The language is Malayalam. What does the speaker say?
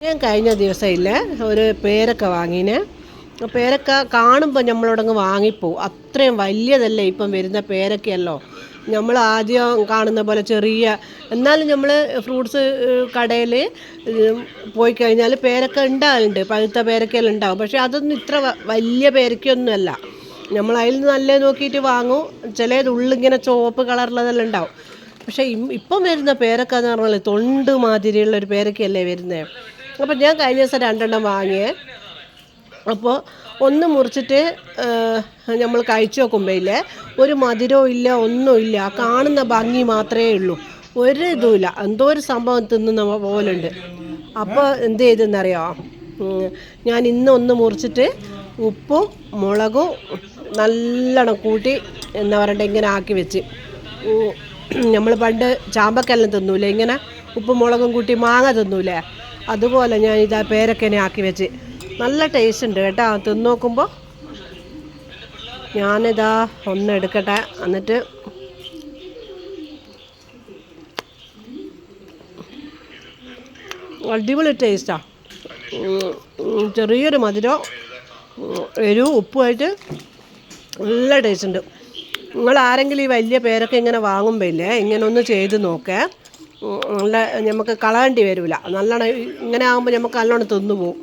ഞാൻ കഴിഞ്ഞ ദിവസം ഇല്ലേ ഒരു പേരക്ക വാങ്ങിന്. പേരക്ക കാണുമ്പോൾ നമ്മളോടങ്ങ് വാങ്ങിപ്പോവും. അത്രയും വലിയതല്ലേ ഇപ്പം വരുന്ന പേരക്കയല്ലോ. നമ്മൾ ആദ്യം കാണുന്ന പോലെ ചെറിയ എന്നാലും നമ്മൾ ഫ്രൂട്ട്സ് കടയിൽ പോയി കഴിഞ്ഞാൽ പേരക്ക ഉണ്ടാകലുണ്ട് പഴുത്ത പേരക്കയെല്ലാം ഉണ്ടാവും പക്ഷേ അതൊന്നും ഇത്ര വലിയ പേരക്കയൊന്നുമല്ല നമ്മൾ അതിൽ നല്ല നോക്കിയിട്ട് വാങ്ങും. ചിലത് ഉള്ളിങ്ങനെ ചുവപ്പ് കളറുള്ളതെല്ലാം ഉണ്ടാവും പക്ഷേ ഇപ്പം വരുന്ന പേരക്ക എന്ന് പറഞ്ഞാൽ തൊണ്ട് മാതിരിയുള്ള ഒരു പേരക്കയല്ലേ വരുന്നത് അപ്പം ഞാൻ കഴിഞ്ഞ ദിവസം രണ്ടെണ്ണം വാങ്ങിയേ. അപ്പോൾ ഒന്ന് മുറിച്ചിട്ട് നമ്മൾ കഴിച്ചു നോക്കുമ്പോൾ ഒരു മധുരവും ഇല്ല ഒന്നുമില്ല കാണുന്ന ഭംഗി മാത്രമേ ഉള്ളൂ. ഒരു ഇതുമില്ല എന്തോ ഒരു സംഭവം തിന്നുന്ന പോലുണ്ട്. അപ്പോൾ എന്ത് ചെയ്തെന്നറിയോ? ഞാൻ ഇന്ന് ഒന്ന് മുറിച്ചിട്ട് ഉപ്പും മുളകും നല്ലോണം കൂട്ടി എന്താ പറയണ്ടേ ഇങ്ങനെ ആക്കി വെച്ച്. നമ്മൾ പണ്ട് ചാമ്പക്കെല്ലാം തിന്നൂലേ? ഇങ്ങനെ ഉപ്പും മുളകും കൂട്ടി മാങ്ങ തിന്നൂലേ? അതുപോലെ ഞാൻ ഇതാ പേരക്കനെ ആക്കി വെച്ച്. നല്ല ടേസ്റ്റ് ഉണ്ട് കേട്ടോ. തിന്ന് നോക്കുമ്പോൾ ഞാനിതാ ഒന്ന് എടുക്കട്ടെ. എന്നിട്ട് അടിപൊളി ടേസ്റ്റാ ചെറിയൊരു മധുരം എരിവ് ഉപ്പുമായിട്ട് നല്ല ടേസ്റ്റ് ഉണ്ട്. നിങ്ങൾ ആരെങ്കിലും ഈ വലിയ പേരൊക്കെ ഇങ്ങനെ വാങ്ങുമ്പോൾ ഇല്ലേ ഇങ്ങനെ ഒന്ന് ചെയ്ത് നോക്കേ. നല്ല നമുക്ക് കളയേണ്ടി വരില്ല നല്ലോണം ഇങ്ങനെ ആകുമ്പോൾ നമുക്ക് നല്ലോണം തിന്നു പോകും